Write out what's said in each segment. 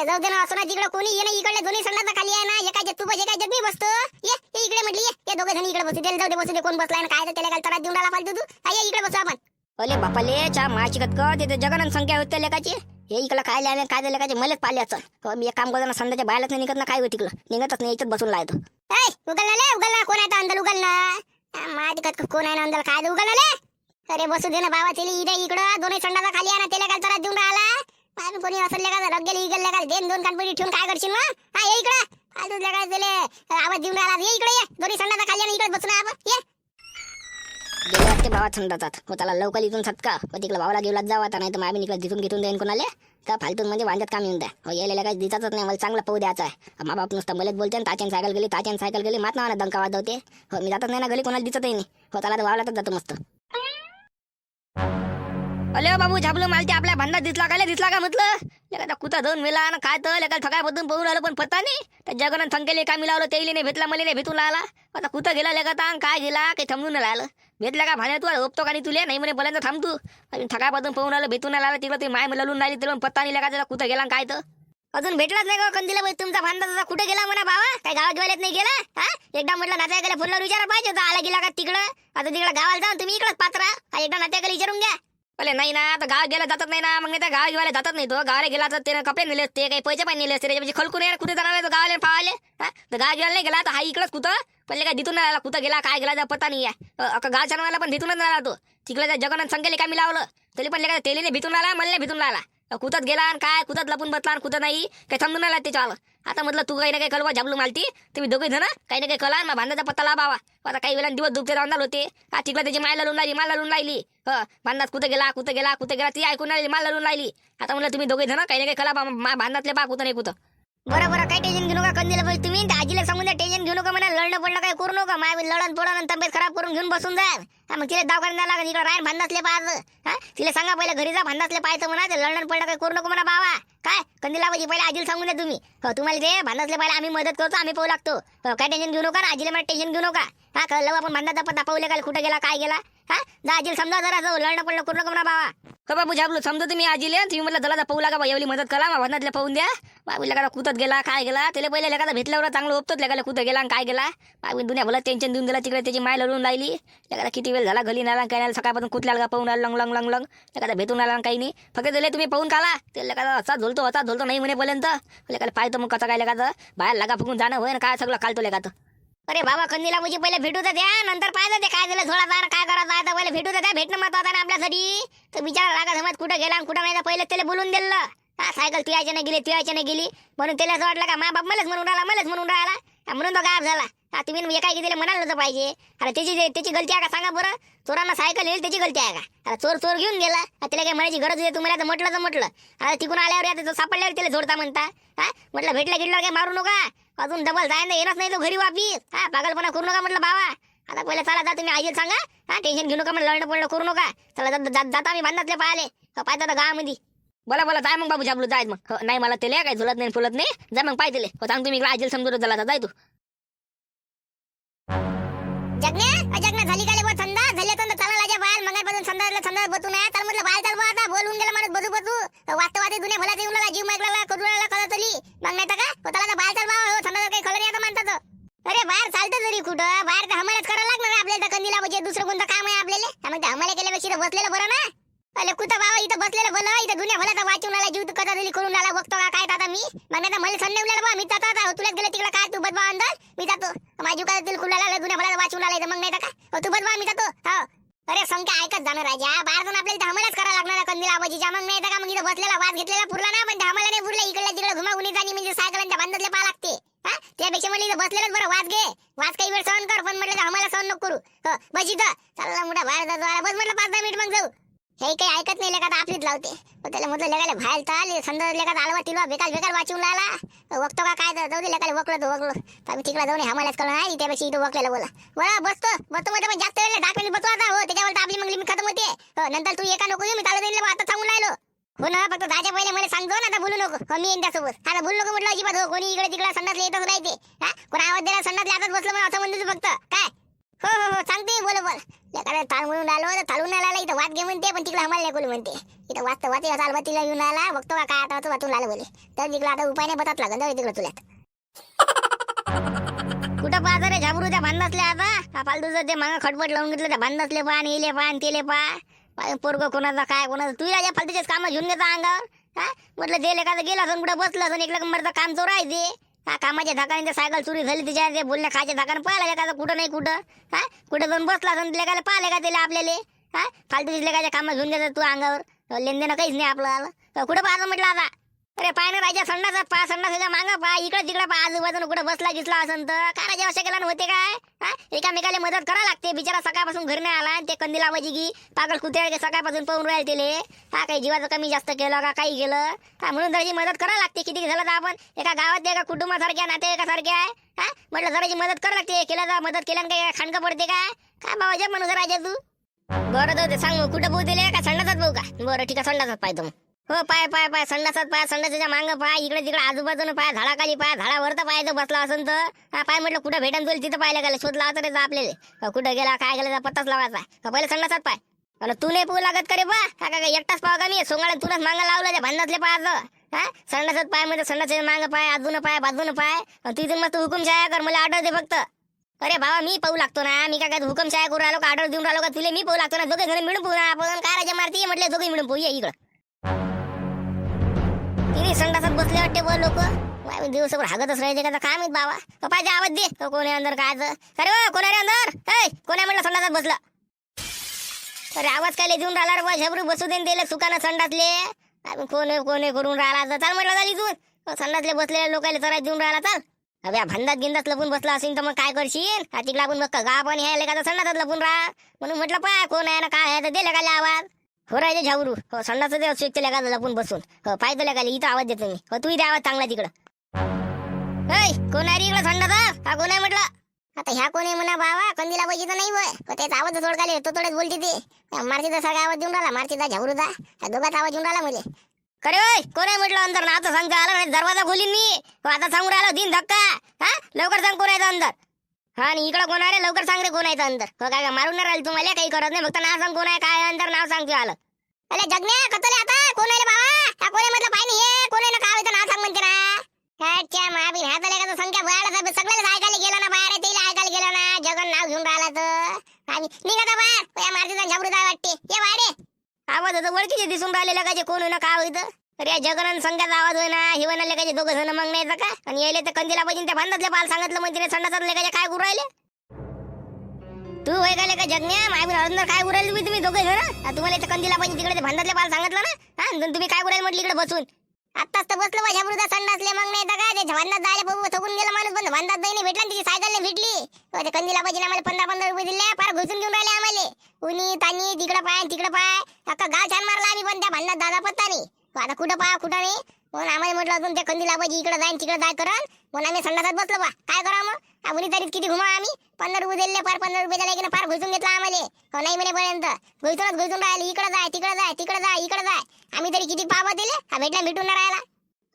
अरे जाऊ दे ना असं ना तिकडे कोणी ये ना इकडे दोन्ही संडाचा खाली आहे ना एका तू बस एका मी बसतो ये ये इकडे म्हटली ये. दोघे जण इकडे बसू दे जाऊ दे बसू दे कोण बसलाय ना काय तर त्याला काय त्रास देऊन राहिला फालतू तू. ये इकडे बसू आपण. अले बापाले चा माची कत का तिथे जगन संख्या होते लेकाची. हे इकडं काय आले काय झालं लेकाचे मलाच पाल्याचं हो मी एक काम करताना संध्याच्या बाहेरच नाही निघत ना काय होत तिकडं? निघतच नाही इथं बसून लायतो ऐ उगल ना ले उगल ना कोण आहे अंदर उगल ना हा, माहिती का कोण आहे ना अंदर? काय ते उगल ना ले अरे बसू दे ना बाबा तिला इकडे इकडं दोन्ही संडाचा खाली आहे ना त्याला काय त्रास देऊन राहिला. माझं कोणी असं लेगा झालं गेली इगल लेका देन दोन कानपडी ठेवून काय करशील मग? हा ये इकडे. फालतू लेका दिले आवाज देऊन राहिला. ये इकडे ये. दोन्ही संडाचा खाली आणि इकडे बसून आपण. ये. गेले वाटते भावात संडाचात. हो त्याला लवकर इथून सटका. हो तिकडे भावाला घेऊन जावा आता नाही तर मामी इकडे तिथून घेऊन देईन कोणाले? तर फालतून म्हणजे वांद्यात काम येऊन द्या. हो यायला काही दिसाच नाही मला चांगला पाहू द्यायचा आहे. मा बाप नुसतं मलेच बोलते ताच्यान सायकल गेली ताच्यान सायकल गेली मात नावाने दंका वाजवते. हो मी जातच नाही ना घरी कोणाला दिसतही नाही. हो त्याला तर वावलातच जातो मस्त. अले बाबू झापलं मला ते आपल्या भांडा दिसला का? दिसला का म्हटलं? एखादा कुठं जाऊन मिला ना काय तर? एखादा ठकाय बदलून पाहून आलो पण पत्ता नाही. त्या जगन थंकेले काय मिळालं तेली नाही भेटला मला नाही भेटून राहिला. आता कुठं गेला लेका तांग काय गेला? काही थांबून नाही राहिलं. भेटला का भाण्या तू? होपतो का नाही तुले? नाही म्हणे बोलायचं थांब तू. अजून ठकाय बदलून पाहून आलं भेटून नाही राहिलं. तिकडं ते माय ललून राहिली तिला पत्ता नाही लेखा कुठं गेला काय तर? अजून भेटलाच नाही का हो कंदीला भाई तुमचा भांडा तसा कुठे गेला म्हणा बाबा काय गावात गेल्यात नाही गेला? हा? एकदा म्हटलं नात्या गेल्या फोनवर विचारा पाहिजे होता. आला गेला का तिकडं? आता तिकडं गावाला जाऊन तुम्ही इकडंच पात्रा. एकदा नात्या विचारून घ्या. पहिले नाही ना तर गाव गेला जातात नाही ना मग नाही तर गाव घेवायला जातात नाही तो. गावाला गेला तर त्याने कपडे नेले असते काही पैसे पण नेले असते त्याच्यामध्ये खलकून येणार कुठे जाणार आहे तो गावाला पाहायला? हा? तर गाव गेला नाही गेला तर हा इकडंच कुठं? पहिले काय दितून नाही आला कुठं गेला काय गेला तर पता नाही आहे. अका गाव छानवायला पण भितूनच नाही आला तो. तिकडे जगन संख्येला काय मिळावलं तरी पण लेका तेलीने भितून आला मला भितून आला. कुठत गेला आणि काय कुतात लपून बसला आणि कुठं नाही काही थांबून आला त्याच्या आलं आता म्हटलं तू काही ना काही कलवा झाबलू मालती. तुम्ही दोघे जण काही ना काही कला मग भांडाचा पत्ता लाभावा हो, आता काही वेळा दिवस दुखते राहणार होते. हा तिकडे त्याची मायला लून राहिली माला लून राहिली. हो, ह भांडात कुठं गेला कुठं गेला कुठं गेला ती ऐकून राहिली माला लून राहिली. आता म्हटलं तुम्ही दोघे जण काही ना काही कला बा मा भांडातले बा कुठं नाही कुठं. बरं बरं काही टेन्शन घेऊ नका कंदीला पाहिजे तुम्ही त्या आजीला सांगून द्या टेन्शन घेऊ नका म्हणा लढणं पडणं काही करू नका. माय लढण पडण तब्येत खराब करून घेऊन बसून जा. हा मग तिला दवाखान्यात लागेल इकडे राहीन भांडातले पाहायचं हा तिला सांगा पहिले घरी जा भांडातले पाहायचं म्हणा ते लढण पडणं काही करू नको म्हणा बाबा. काय? कंदीला पाहिजे पहिले आजीला सांगून द्या तुम्ही. हो तुम्हाला ते भांडातले पाहिजे आम्ही मदत करतो आम्ही पाहू लागतो. हो, काय टेन्शन घेऊ नका ना आजीला मला टेन्शन घेऊ नका. हा कळलं आपण भांडाचा पत्ता पाहू काय कुठं गेला काय गेला? हा? जा आजीला समजा जरा जाऊ लढणं पडलं करू नका म्हणा बाबा. का बाबू झाबलो समजा तुम्ही आजीले. तुम्ही म्हटलं दला पाहू लागा बा एवढी मदत करा वनातल्या पाहून द्या. बाबू लेका कुतत गेला काय गेला त्याला पहिले लेका भेटल्यावर चांगलं ओपतोच लेकाला कुठं गेला आणि काय गेला. बाबू दुनिया भला टेन्शन देऊन दिला तिकडे त्याची माय लढून राहिली. लेकाला किती वेळ झाला घरी नाला काय नाही सकाळपासून कुठल्या का पाहून आला लंग लंग लंग लंग. लेकाला भेटून आला काही नाही. फक्त दिले तुम्ही पाहून काला ते लेकाला असा झोलतो असा झोलतो नाही म्हणेपर्यंत लेकाला पाहतो मग कसा काय लेकाचं बाहेर लागा फुकून जाणं होय ना काय सगळं कालतो तर अरे बाबा कंदीला म्हणजे पहिले भेटू तर द्या नंतर पाहिजे ते काय झालं थोडा काय करायचं आहे तर पहिले भेटू तर द्या भेटणं महत्वाचं ना आपल्यासाठी. तर विचार लागा समज कुठं गेला आणि कुठं नाही तर पहिले त्याला बोलून दिलं. हा सायकल तियाच्या नाही गेली तियाच्या नाही गेली. म्हणून त्याला असं वाटलं का मा बाप मलाच म्हणून राहिला मलाच म्हणून राहिला. म्हणून तो गायब झाला. हा तुम्ही एका दिले तिला म्हणाल तर पाहिजे. अरे त्याची त्याची गलती आहे का? सांगा बरं. चोरांना सायकल येईल त्याची गलती आहे का? अरे चोर चोर घेऊन गेला. त्याला काही म्हणायची गरज आहे तुम्हाला तर म्हटलं तर म्हटलं. अरे तिकून आल्यावर आता तो सापडल्यावर त्याला जोडता म्हणता. हा म्हटलं भेटला गिटला काही मारू नका. अजून डबल जायला येणार नाही तो घरी वापीस. हा पागलपणा करू नका म्हटलं बाबा. आता पहिले चला जा तुम्ही आजीला सांगा. हा टेन्शन घेऊ नका म्हणलं लढणं पडलं करू नका. चला जाता मी बांधातले पाहिले पाहता आता गावामध्ये. बोला बोला जाय मग बाबू जाबलू जाय मग. हो, नाही मला त्याला काय झुलत नाही फुलत नाही. जा मग पाहिजे हो सांग तुम्ही इकडे आजीला समजून झाला जाय तू. जगण्या अजगण्या झाली का बा संदा झाले तर चला लाजा बाहेर. मंगापासून संदा संदा बतून आहे तर म्हटलं बाहेर चाल बा आता. बोलून गेला माणूस बजू बजू वास्तवादी दुनिया भला देऊन लागला जीव मागला करू लागला कळत तरी. मग नाही तर का स्वतःला बाहेर चाल बा हो संदा काही खबर नाही आता म्हणतात अरे बाहेर चालतं तरी कुठं? बाहेर तर हमालाच करायला लागणार. आपल्याला तर कंदीला म्हणजे दुसरं कोणतं काम आहे आपल्याला? म्हणजे हमाला केल्यापेक्षा बसलेलं बरं ना? अरे कुठं बाबा? इथं बसलेलं भलं इथं दुनिया भला वाचून आला जीव कदा दिली करून आला. बघतो का काय आता मी? मग नाही मला संडे उलट बा मी जातो आता. हो, तुलाच गेलं तिकडे. काय तू बदबा अंदर? मी जातो. बाजू काय दिल खुला लागला दुनिया भला वाचून आलाय मग नाही का काय? हो, तू बदबा मी जातो. हो. अरे संख्या ऐकत जाणार राजा. बाहेर जाऊन आपल्याला धामालाच हमालाच करायला लागणार आहे कंदील आबाजीच्या. मग नाही का मग इथं बसलेला वाद घेतलेला पुरला ना पण धामाला नाही पुरला. इकडल्या तिकडे घुमागुनी जाणी म्हणजे सायकलांच्या बांधतले पा लागते. हा? त्यापेक्षा मला इथं बसलेलंच बरं वाद घे. वाद काही वेळ सहन कर पण म्हटलं आम्हाला सहन नको करू. हो, बस इथं. चला मोठा बाहेर जातो. बस म्हटलं पाच दहा मिनिट मग जाऊ. हे काही ऐकत नाही लेखात आपलीच लावते. पण त्याला म्हटलं लेखाले बाहेर चाल संदर्भ लेखात आलवा तिलवा बेकार बेकार वाचून आला वक्तो का काय जाऊ दे लेखाले वकलो तो वकलो तर आम्ही तिकडे जाऊन आम्हालाच कळलं नाही त्यापेक्षा इथं वकलेला बोला. बोला बसतो बसतो मध्ये पण जास्त वेळ दहा मिनिट बसतो आता. हो त्याच्यावर आपली मग मी खतम होते. हो, नंतर तू एका नको येऊ मी चालत येईल आता सांगून राहिलो. हो ना फक्त जायच्या पहिले मला सांगतो ना आता बोलू नको. हो मी येईन त्यासोबत. आता बोलू नको म्हटलं अजिबात. हो कोणी इकडे तिकडे संडास येतच राहते हा कोणा आवाज दिला संडास आताच बसलं म्हणून असं म्हणतो तू फक्त. काय? हो हो हो सांगते बोल बोल. लेकाला ताळ म्हणून आलो तर ताळून नाही आला इथं वाद घे म्हणते पण तिकडे आम्हाला नाही म्हणते. इथं वाचतं वाचे चालबत्तीला येऊन आला बघतो का काय आता तो वाचून आलं बोले. तर तिकडे आता उपाय नाही बतात लागेल जाऊ तिकडे तुल्यात कुठं पाहता रे झाबरू झाबरूच्या भांडासले आता? हा फालतूचं ते मागं खटपट लावून घेतलं त्या भांडासले पान इले पान तेले पा पोरग कोणाचा काय कोणाचं? तू या फालतूचेच काम घेऊन घेता अंगावर. हा? म्हटलं जे लेखाचं गेला असं कुठं बसलं असं एक मरचं काम चोरायचे. हा कामाच्या धाकाने ते सायकल चोरी झाली तिच्या ते बोलल्या खायच्या धाकाने पाहिला एखादं कुठं नाही कुठं? हा कुठं जाऊन बसला असं काय पाहिले का त्याला आपल्याला? हा तिथल्या काय कामात घेऊन घेतात तू अंगावर. लेनदेन काहीच नाही आपलं कुठं पाहतो म्हटलं आता? अरे पाय ना राजा संडासात पा संडासाच्या मागं पा इकडे तिकडे पा आजूबाजून कुठं बसला गिसला असं तर. काय राजा अशा केला होते काय? हा? एकामेकाला मदत करा लागते. बिचारा सकाळपासून घरी नाही आला आणि ते कंदी लावायची की पागल कुत्र्या सकाळपासून पाहून राहिले तेले. हा काही जीवाचं कमी जास्त केलं का काही केलं? हा म्हणून जराची मदत करा लागते. किती झालं तर आपण एका गावात एका कुटुंबासारख्या नातेवाईकासारख्या आहे हा? म्हटलं जराची मदत करा लागते. केलं जा मदत केल्यानं काही खाणकं पडते काय काय बाबा जप म्हणून राजा तू? बरं जाऊ सांग कुठं भाऊ दिले का संडासात भाऊ का? बरं ठीक आहे संडासात पाहिजे मग. हो पाय पाय पाय संडासात पाय संडासाच्या मांग पाय इकडे तिकडे आजूबाजून पाय झाडाखाली पाय झाडावर तर पाय बसला असन तर? हा पाय म्हटलं कुठं भेटन तुला तिथं पाहिलं गेलं? शोध लावायचं रे आपल्याला. हो, कुठं गेला काय गेला पत्ताच लावायचा. हो, पहिले संडासात पाय. आणि तू नाही पोहू लागत करे बा? का काय एकटाच पाव का मी? सोंगाला तुलाच मागं लावलं त्या भांडातले पायाचं हा संडासात पाय म्हणजे संडासाच्या मागं पाय आजून पाय बाजून पाय. तिथून तू हुकूम मस्त हुकुमशाया कर मला ऑर्डर दे फक्त. अरे बाबा मी पाहू लागतो ना मी काय काय हुकुमशाया करू राहिलो का ऑर्डर देऊन राहिलो का तुला? मी पाहू लागतो ना दोघे घरी मिळून पाहू ना आपण. काय राजा मारती म्हटलं दोघे मिळून पाहू ये इकडं. किती संडासात बसले वाटते व लोक. दिवसभर हागतच राहायचे का? काय माहीत बाबा? पाहिजे आवाज दे. तो कोण अंदर काय अरे कोणा रे अंदर? ए म्हटलं संडासात बसलं? अरे आवाज काय देऊन राहिला रे बा झबरू बसू देन दिले सुकानं संडासले. कोणी कोणी करून राहिला? चाल म्हटलं झाली तू संडासले बसलेल्या लोकांना जरा देऊन राहिला चाल. अभ्या भांडात गिंदात लपून बसला असेल तर मग काय करशील? हा तिकडे आपण बघ गाव पण हे का? संडासात लपून राहा. म्हणून म्हटलं पाय कोण आहे ना काय आहे? तर दिले का आवाज. हो राहिले झाबरू हो संडाचं दे स्विच का लपून बसून. हो पाहिजे का इथं आवाज देतो मी. हो तू इथे आवाज चांगला तिकडं. ऐ कोण आहे रे इकडं संडाचा हा कोण आहे म्हटलं? आता ह्या कोणी म्हणा बाबा? कंदीला पाहिजे तर नाही होय. हो, पण त्याचा आवाज थोडकाले तो थोडंच बोलते ते. मारतीचा सगळा आवाज देऊन राहिला. मारतीचा झावरूचा. ह्या दोघात आवाज देऊन राहिला मुले. खरे ओय कोण आहे म्हटलं? अंदर ना आता सांगता आला नाही. दरवाजा खोलीन मी. हो, आता सांगून राहिला. दिन धक्का. हा लवकर सांग कोण आहे अंदर. हा आणि इकडं कोण आहे लवकर सांग रे कोण आहे अंतर हो काय काय मारून नाही राहिलं तुम्हाला काही करत नाही. फक्त नाव सांग कोण आहे काय अंतर नाव सांग तू आलं अरे जगण्या कतले आता? कोण आहे बाबा? त्या कोणी म्हटलं? पाहिजे हे कोण आहे ना? काय होतं नाव सांग म्हणते ना. अच्छा महाबीन ह्या तर एखादा संख्या भयाला सगळ्याला ऐकायला गेलं ना बाहेर तेला ऐकायला गेलं ना. जगन नाव घेऊन राहिला तर. आम्ही निघा बाहेर. हो, या मारतीचा झाबरू जाय वाटते. ये बाहेर आवाज होतं ओळखीचे दिसून राहिलेलं का जे कोण होईना काय होईत अरे जगन संघाचा आवाज होईना. हिवना लेखाचे दोघं जण मग नाही का? आणि यायले तर कंदीला पाहिजे त्या भांडातले पाल सांगितलं म्हणजे संडासात लेखाचे काय गुरायले तू होय का लेखा जगण्या? माय अंदर काय उरायले तुम्ही? तुम्ही दोघे जण? तुम्हाला इथं कंदीला पाहिजे तिकडे ते भांडातले पाल सांगितलं ना? हा तुम्ही काय उरायला म्हटलं इकडे बसून? आत्ताच तर बसलो माझ्या मृदा संडासले मग नाही तर ते भांडात जायला बघू थकून गेला माणूस पण भांडात जाईने भेटला तिची सायकल नाही भेटली ते कंदीला पाहिजे आम्हाला पंधरा पंधरा रुपये दिले. फार घुसून घेऊन राहिले आम्हाला. उनी तानी तिकडं पाय तिकडं पाय. अख्खा गाव छान मारला आम्ही पण त्या भांडात दादा पत्ता नाही आता कुठं पहा कुठं नाही. म्हणून आम्हाला म्हटलं अजून ते कंदी पाहिजे इकडे जाईन तिकडे जाय करण. म्हणून आम्ही संडासात बसलो बा. काय करा मग? आम्ही तरी किती घुमा आम्ही? पंधरा रुपये दिले फार पंधरा रुपये दिले की फार घुसून घेतला आम्हाला. हो नाही म्हणे घुसूनच घुसून राहिले. इकडे जाय तिकडे जाय तिकडे जाय इकडे जाय. आम्ही तरी किती पावा दिले? हा भेटला भेटून नाही राहिला.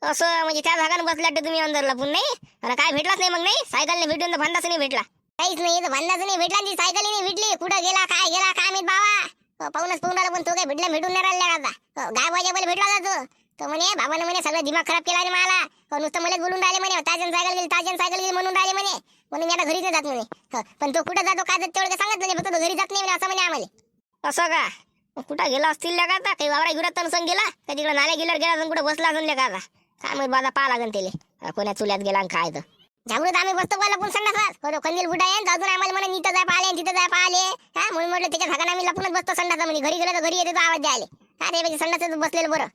असं म्हणजे त्या भागाने बसल्या तर तुम्ही अंदर लपून नाही. अरे काय भेटलाच नाही मग नाही? सायकलने भेटून तर भांडाच नाही भेटला. काहीच नाही तर नाही भेटला ती सायकल नाही भेटली. कुठं गेला काय गेला काय माहीत बाबा. पाहूनच पाहून राहिला पण तो काय भेटला भेटून नाही राहिला आता. गाय वाजा मला भेटला जातो. तो म्हणे बाबाने म्हणे सगळं दिमाग खराब केला रे मला. नुसतं मलाच बोलून राहिले म्हणे. ताजन सायकल गेली ताजन सायकल गेली म्हणून राहिले म्हणे. म्हणून मी आता घरीच नाही जात म्हणे. पण तो कुठं जातो काय जात तेवढं सांगत नाही फक्त तो घरी जात नाही म्हणे असं म्हणे आम्हाला. असं का? मग कुठं गेला असतील का आता? काही वावरा गिरात तर गेला? का तिकडे नाल्या गेल्यावर गेला कुठं बसला अजून का आता? काय माहीत बाजा पाहा लागेल त्याला. कोण्या चुल्यात गेला आणि काय तर. झाबरूत आम्ही बसतो बोला पण संडासात हो तो कंदील बुटा आहे अजून आम्हाला म्हणे इथं जाय पाहिले तिथं जाय पाहिले हा म्हणून म्हटलं त्याच्या झाकाने आम्ही लपूनच बसतो संडासा म्हणजे घरी गेलं तर घरी येते तो आवाज द्यायला. हा ते म्हणजे संडासात बसलेलं बरं.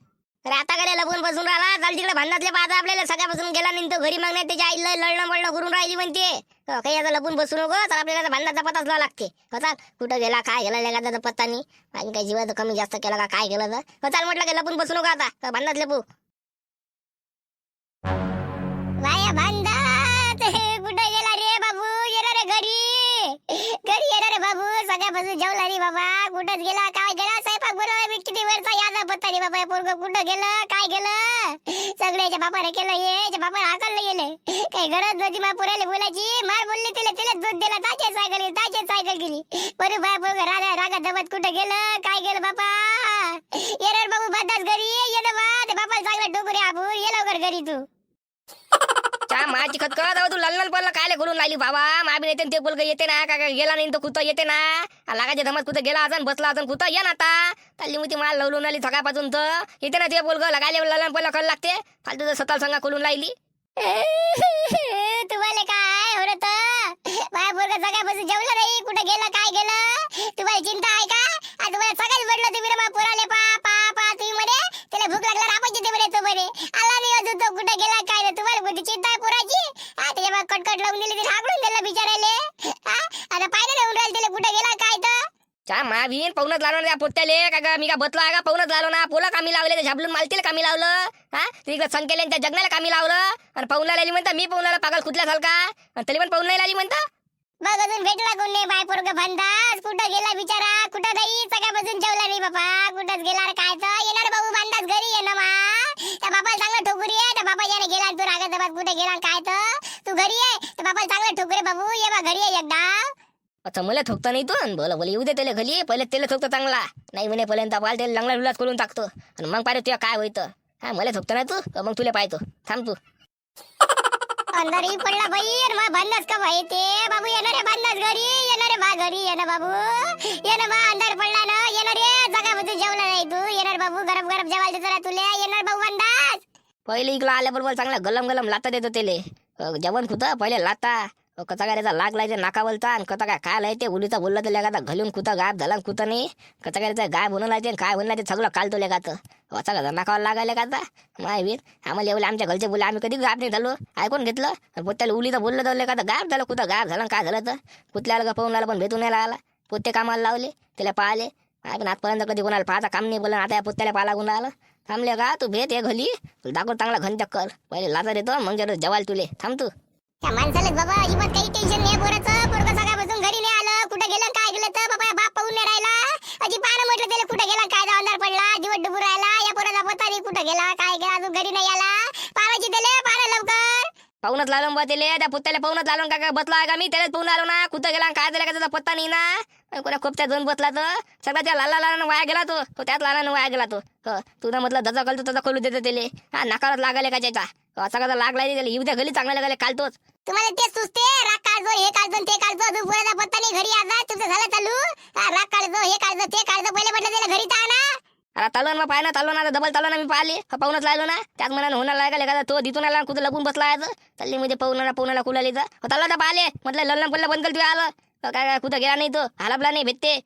तर आता कडे लपून बसून राहिला? चाल तिकडे भांडातले पाहता आपल्याला. सगळ्यापासून गेला नाही तो घरी मग नाही त्याच्या आईला लढणं बळणं करून राहिली म्हणते. हो, काही आता लपून बसू नको तर आपल्याला भांडाचा पत्ताच लावा लागते. हो चाल. कुठं गेला काय गेला नाही त्याचा पत्ता नाही. आणि काही जीवाचं कमी जास्त केला का काय केलं तर. हो चाल म्हटलं की लपून बसू नको आता. भांडात लपू. बाबू सगळ्यापासून जेवला रे बाबा. कुठंच गेला काय गेला? स्वयंपाक बरोबर मी. किती वेळचा यादा पत्ता रे बाबा पोरग कुठं गेलं? काय गेलं? सगळ्याच्या बापाने केलं हे बापाने हाकललं गेले काही गरज नव्हती मा पुरायला बोलायची. मार बोलली तिला तिला दूध दिला. ताचे सायकल गेली ताचे सायकल गेली बरं बाय पोरग रागा रागा दबत कुठं गेलं? काय गेलं बापा? येणार बाबू बंदाच घरी. ये ना बा. ते बापाला चांगला डोकरे आपण ये लवकर घरी तू. त्या माझी खत कळत तू लल्लन पडलं कायले खोलून राहिली बाबा माबी येते ते बोलग येते ना का गेला नाही तो कुठं येते ना? लागायचे धमत कुठं गेला अजून बसला अजून कुठं ये ना आता. तल्ली मुती माल लवलून आली थकापासून तर. येते ना ते बोलग लगायले लल्लन पडलं कळ लागते. फालतू तर स्वतः संघा खोलून राहिली. तुम्हाला काय होत माझ्या पोरगा सगळ्यापासून जेवलं नाही कुठं गेलं काय गेलं? तुम्हाला चिंता आहे का? तुम्हाला सगळ्याच भेटलं तुम्ही चा मावीन पाहुणच लावलं त्या पोत्याले. का ग मी का बतला का पाहूनच लावलो ना पोला कामी लावले ते झापलून मालतील कामी लावलं. हा? तिकडे संकेले त्या जगण्याला कामी लावलं. आणि पाहुणला आली म्हणता मी पाहुणाला पागल कुठल्या झाल का आणि तरी पण पाहुण नाही आली म्हणता? बघ अजून भेटला कोण नाही? बाय पोरग भांडास कुठं गेला बिचारा? कुठं नाही सगळ्यापासून जेवला नाही बाबा कुठंच गेला रे काय तर? येणार बाबू भांडास घरी ये ना मा त्या बापाला चांगला ठोकरी आहे. त्या बाबा याने गेला तू रागाचा बाबा कुठे गेला काय तर? तू घरी आहे त्या बापाला चांगला ठोकुरे बाबू. ये बा घरी आहे एकदा. अच्छा मला ठोकता नाही तू बोला बोला येऊ दे त्याला घरी. पहिले त्याला ठोकतो चांगला. नाही म्हणे पहिल्यांदा पाल त्याला लंगला लुलाच करून टाकतो. आणि मग पाहिजे तुला काय होईतं. हा मला ठोकतो ना तू? मग तुला पाहतो? थांब तू. अंदर ही पडला बाई मग भांडास का बाई ते? बाबू येणार आहे भांडास घरी येणार आहे बा घरी ये ना बाबू. ये ना बा अंधार पडला ना येणार रे जगामध्ये जेवला नाही तू. येणार बाबू गरम गरम जेवायला देतो ना तुले. येणार भाऊ भांडास पहिले इकडं आल्याबरोबर चांगला गलम गलम लाता देतो त्याले. जेवण कुठं? पहिले लाता. अ, काय त्याचा लाग लायचे नाका बोलता. आणि कथा काय काय लायते उलीचा बोलला तर लेगा घालून कुठं गायब झाला आणि कुठं नाही. कथा काय त्याचा गाय बनवला लायते काय बनला ते सगळं कालतो लेगात वाचा का नाकावर लागायला का आता माय वीर आम्हाला एवढे आमच्या घरचे बोलले आम्ही कधी गायब नाही झालो. ऐकून घेतलं? आणि पोत्याला उलीचं बोललं तर लेगा गायब झालं कुठं गायब झालं काय झालं तर? कुठल्याला का पाहून आला पण भेटून नाही आला पोते कामाला लावले त्याला पाहिले. पण आजपर्यंत कधी कोणाला पाहता काम नाही बोललं आता या पोत्याला पाला गुंडा आला. थांबले का? तू भेट ये घली तुला दाखव चांगला घन कर पहिले लाजा देतो मग जरा जेवायला तुले. थांब तू. त्या माणसाला बाबा अजिबात काही टेन्शन नाही पोराचं. पोरग सकाळपासून घरी नाही आलं. कुठे गेलं काय गेलं तर? बाबा बाप पाहून नाही राहिला. अजी पाहणं म्हटलं त्याला कुठे गेला काय जा अंधार पडला? जीवट डुबू राहिला. या पोराचा पत्ता नाही कुठं गेला. काय गेला अजून घरी नाही आला. पाहायची त्याला पाहा लवकर. पाहूनच लालो बा त्याले. त्या पुत्याला पाहूनच लालो का काय बसला आहे का? मी त्यालाच पाहून आलो ना. कुठं गेला आणि काय झालं का त्याचा पत्ता नाही ना? कोणा खूप त्या दोन बसला तर. सगळा त्या लाला लाला वाया गेला तो. त्याच त्यात लाला वाया गेला तो. तुझा म्हटलं दजा कळतो तसा खोलू देतो त्याले. हा नाकारात लागायला का त्याचा? असा कसा लागला त्याला? येऊ द्या घरी चांगल्या लागले कालतोच तुम्हाला तेच सुचते राग काढजो हे काढजो ते काढजो. अजून पोराचा पत्ता नाही घरी आता तुमचं झालं चालू. हा, राग काढजो हे काढजो ते काढजो. पहिले म्हटलं त्याला घरी तर आणा. अरे चालू ना पाय ना चालू ना डबल चालू ना मी पाहिले पाहूनच लागलो ना. त्याच मनानं होणार लागला का तो दितून आला कुठं लपून बसला आहे चालली म्हणजे पाहुणाला पाहुणाला कुलाली तर चालला तर पाहिले. म्हटलं लल्ला पडलं बंद कर आलं. हो, काय काय कुठं गेला नाही तो? हालापला नाही भेटते. हो,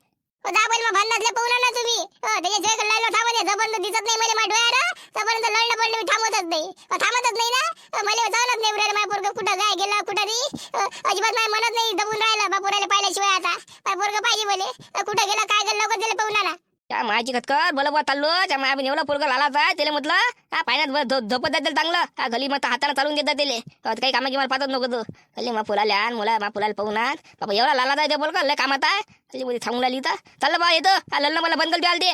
जा बैल मग ना तुम्ही. त्याच्या लढलं थांबत दिसत नाही मला माझ्या तोपर्यंत पडलं मी थांबतच नाही. थांबतच नाही ना? मला जाणत नाही उरायला. माझ्या पोरग कुठं काय गेला कुठं नाही? अजिबात माझ्या म्हणत नाही दबून राहिलं. बापुराला पाहिल्याशिवाय आता. माझ्या पोरग पाहिजे बोले कुठं गेलं काय गेलं लवकर त्याला पाहुणाला त्या मायाची खतखत बोला बोला चाललो. त्या माया एवढा पोरगा लालाच आहे त्याला म्हटलं हा पाण्यात झोपत जातील चांगलं. का गली मग हाताला चालून देतात त्याले. काही कामा किंवा पाहतच नको तू. गली मग फुलाले आण मुला मा फुलाला पाहून बाबा एवढा लाला आहे ते बोल का लय कामात आहे गली मध्ये थांबून राहिली तर चाललं बा येतो हा लल्ला मला बंद करते आलते.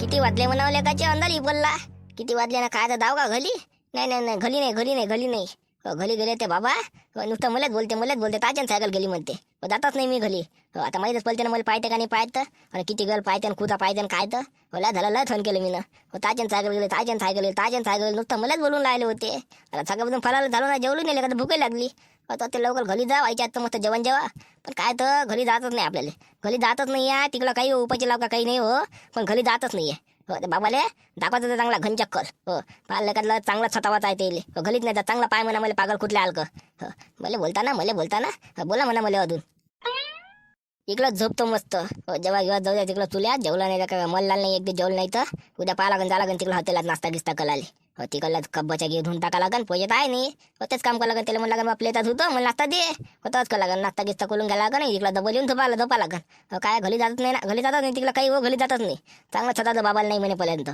किती वाजले म्हणावले लेकाचे अंधारी बोलला. किती वाजले ना काय तर दाव का घली नाही नाही नाही घली नाही घली नाही घली नाही. हो, घरी गेले ते बाबा. हो, नुसतं मलाच बोलते मलाच बोलते. ताजन सायकल गेली म्हणते. हो, जातच नाही मी घरी. हो, आता माहीतच पडते ना मला पाहते का नाही पाहत. आणि किती गल पाहते आणि कुठं पाहते काय तर. हो लय झालं लय फोन केलं मी ना हो ताजन सायकल गेले ताजन सायकल गेले ताजन सायकल गेले नुसतं मलाच बोलून राहिले होते. आता सगळ्यापासून फरायला झालो ना जेवलो नाही का भूक लागली. आता ते लवकर घरी जा व्हायच्या आता मस्त जेवण जेवा. पण काय तर घरी जातच नाही आपल्याला. घरी जातच नाही आहे. तिकडं काही उपाची लाव काही नाही हो. पण घरी जातच नाही आहे. हो ते बाबाले दाखवायचं तर चांगला घन चक्कर हो पाहिलं का चांगला छतावाचा आहे ते. हो घरीच नाही तर चांगला पाय म्हणा मला पागल कुठले आलक. हो मला बोलता ना मला बोलता ना हो, बोला म्हणा मला अजून. इकडं झोपतो मस्त. हो जेव्हा जेव्हा जाऊ द्या तिकडं चुल्या जेवला नाही का मला नाही एकदा जेवलं नाही तर उद्या पाहा लागन जा लागन तिकडं हॉटेलात नाश्ता गिस्ता कलाले हो, तिकडला कब्बाच्या घे धुवून टाका लागन पोजेत आहे नाही होतेच काम करा लागन त्याला म्हणलं लागन आपल्या येतात होतं मला नाश्ता दे. होताच का लागन नाश्ता गिस्ता करून घ्या लागन इकडं डबल येऊन झोपायला झोपा लागन. हो, काय घरी जात नाही ना घरी जातच नाही तिकडला काही हो घरी जातच नाही. चांगलं छताचं बाबाला नाही म्हणे पर्यंत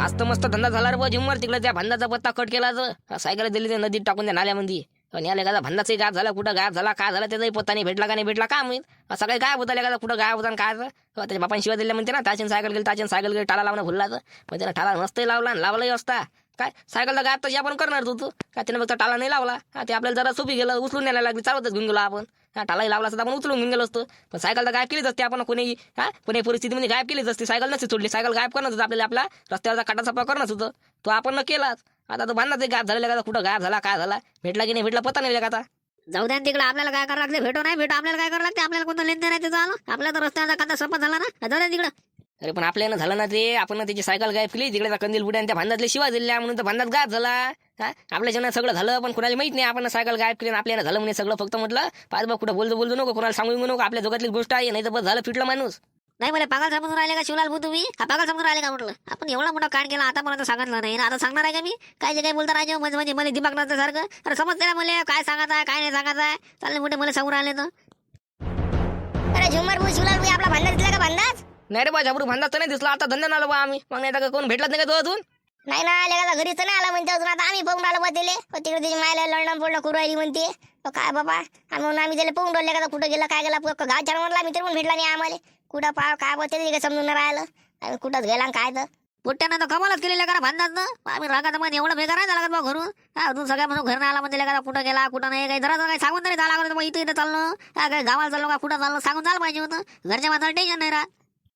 आज तर मस्त धंदा झाला रे बुवा जिमवर. तिकडे त्या भांडाचा पत्ता कट केला तर सायकल दिली ते नदीत टाकून त्या नाल्यामध्ये आणि या लेखाचा भांडाचाही गायब झाला कुठं गायब झाला काय झाला त्याचाही पत्ता नाही भेटला का नाही भेटला का माहीत सगळे गायब होता लेखाचा कुठं गायब होता? काय हो, त्याच्या बापान शिवाय दिले म्हणते ना ताचीन सायकल गेली ताचीन सायकल गेली टाला लावणं भुलला तर. मग त्यानं टाला मस्तही लावला आणि लावलाही असता. काय? सायकलला गायब तर आपण करणार तू तू. काय त्यानं फक्त टाला नाही लावला? ते आपल्याला जरा सोपी गेलं उचलून न्यायला लागली चालवतच घेऊन गेलो आपण. हा टालाही लावला असता आपण उचलून घेऊन गेलो असतो. पण सायकल तर गायब केलीच असते आपण कोणी हा कोणी परिस्थितीमध्ये गायब केलीच असते सायकल नसते सोडली सायकल गायब करणंच होतं आपल्याला आपला रस्त्यावरचा काटा सफा करणंच होतं. तो आपण न केलाच. आता तो बांधणार ते गायब झालेला का? कुठं गायब झाला? काय झाला? भेटला की नाही? भेटला पता नाही का आता? जाऊ द्या तिकडे. आपल्याला काय करावं लागते? भेटो नाही भेटो. आपल्याला काय करावं लागते? आपल्याला कोणतं लेन आहे त्याचं आलं आपल्या तर रस्त्याचा खाता संपत झाला ना. जाऊ द्या तिकडं. अरे पण आपल्यानं झालं ना ते. आपण त्याची सायकल गायब केली. तिकडे त्या कंदील बुड्या त्या भांडातले शिवा दिल्या म्हणून तर भांडात गायब झाला. हा? आपल्या जण सगळं झालं पण कोणाला माहीत नाही. आपण सायकल गायब केली आपल्याला झालं म्हणे सगळं. फक्त म्हटलं पाच बा कुठं बोलतो बोलतो नको. कोणाला सांगू नको. आपल्या दोघातली गोष्ट आहे. नाही तर बस झालं फिटलं माणूस. नाही मला पागल समजून राहिले का शिवलाल भाऊ तुम्ही? का पागल समजून राहिले का म्हटलं? आपण एवढा मोठा कांड केला आतापर्यंत सांगितलं नाही. ना आता सांगणार आहे का मी? काय जे काय बोलता राजा म्हणजे म्हणजे मला दिमाग नसतं सारखं. अरे समजते ना मला काय सांगायचं आहे काय नाही सांगायचं आहे? चालले मोठे मला सांगून राहिले तर. अरे झुमर भाऊ शिवलाल भाऊ आपला भांडा दिसला का भांडाच नाही रे बा झाबरू भांडात तर नाही दिसला. आता धंदा आलो बा आम्ही. मग नाही तर कोण भेटलाच नाही का तो अजून? नाही ना लेका घरीच नाही आला म्हणते अजून. आता आम्ही पाहून आलो बा त्याले हो, तिकडे त्याची मायला लढणं पडलं करू राहिली म्हणते. हो, काय बाबा? आम्ही म्हणून आम्ही त्याला पाहून राहिले का कुठं गेला काय गेला गाव चार म्हणला आम्ही तरी पण भेटला नाही आम्हाला. कुठं पाव काय बोलते त्याला समजून नाही राहिलं. कुठंच गेला आणि काय तर. पोट्ट्यानं तर कमालच केलेल्या करा भांडात ना आम्ही रागात मग एवढं बेकार नाही झाला बा घरून? हा अजून सगळ्या म्हणून घरनं आला म्हणजे का कुठं गेला कुठं नाही काही जरा काही सांगून तरी झाला मग इथं इथं चाललो काय गावाला चाललो का कुठं चाललो सांगून झालं पाहिजे होतं. घरच्या माणसाला टेन्शन नाही राहत.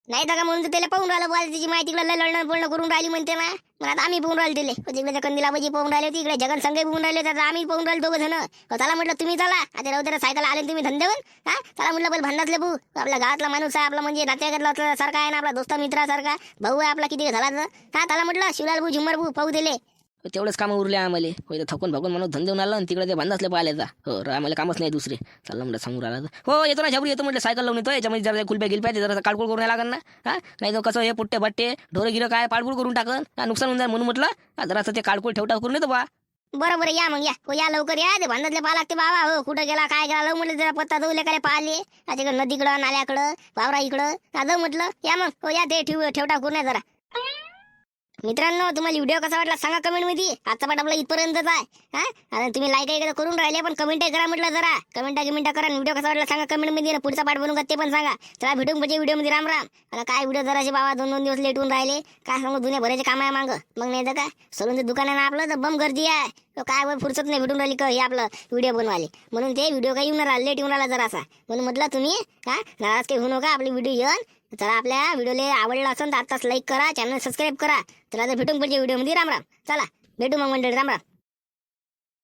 नाही तर का म्हणून तर त्याला पाहून राहिलं बोला तिची माहिती तिकडे लढणं बोलणं करून राहिली म्हणते ना मग आता आम्ही पाहून राहिले त्याले तिकडे त्या कंदिला बाजी पाहून राहिले तिकडे जगन संघ पाहून राहिले तर आम्ही पाहून राहिलो दोघं जण. चला म्हटलं तुम्ही चला. आता राहू त्याला सायकल आले तुम्ही धंद्यावर हा? चला म्हटलं बोल भांडातले भाऊ आपल्या गावातला माणूस आहे आपला म्हणजे नात्यागतला सारखा आहे ना आपला दोस्ता मित्रासारखा भाऊ आहे आपला किती झाला तर. हा त्याला म्हटलं शिवलाल भाऊ झुमर भाऊ पाहू दिले तेवढंच कामं उरले आम्हाला. होय तर थकून भागून म्हणून धंदेऊन आलं आणि तिकडे ते बांधासले पाहिल्याचा हो आम्हाला कामच नाही दुसरे. चाललं म्हटलं समोर आला तर. हो येतो ना झाबरू येतो म्हटलं सायकल लावून येतो याच्यामध्ये जरा कुलप्या गिलप्या ते जरा काळकुळ करून लागन ना. हा? नाही तर कसं हे पुट्टे भट्टे ढोरं गिरं काय पाळकुळ करून टाकन? हा, नुकसान होऊन जाईल म्हणून म्हटलं. जरा ते काळकुळ ठेवटा करून येतो बा. बरं बरं या मग या. हो या लवकर या. ते भांडातले पाहा लागते बाबा. हो कुठं गेला काय गेला लव म्हटलं जरा पत्ता जाऊ लेकाले पाहिले तिकडं नदीकडं नाल्याकडं वावरा इकडं जाऊ म्हटलं. या मग. हो या ते ठेव ठेवटा करून जरा. मित्रांनो तुम्हाला व्हिडिओ कसा वाटला सांगा कमेंटमध्ये आजचा पाठ आपला इथपर्यंतच आहे हा? आणि तुम्ही लाईक आहे करून राहिले पण कमेंट करा म्हटलं जरा. कमेंट कमेंट करा व्हिडिओ कसा वाटला सांगा कमेंटमध्ये आणि पुढचा पाठ बनवून का ते पण सांगा. चला भेटू म्हणजे व्हिडिओमध्ये राम राम. आता काय व्हिडिओ जराशे बाबा दोन दोन दिवस लेट होऊन राहिले. काय सांगू दुनिया भरायचे काम आहे मागं. मग नाही तर काय? सलूनचं दुकान आहे ना आपलं तर बम गर्दी आहे. तो काय वर फुरसत नाही भेटून राहिली का हे आपलं व्हिडिओ बनवाले म्हणून ते व्हिडिओ काही येऊन राहिला लेट येऊन राहिला जरासा. म्हणून म्हटलं तुम्ही हा नाराज काही होऊ नका आपली व्हिडिओ येऊन चला आपल्या व्हिडिओला आवडला असेल तर आताच लाईक करा चॅनल सबस्क्राईब करा. चला तर भेटून पुढच्या व्हिडिओमध्ये राम राम. चला भेटू मग मंडळी. राम राम.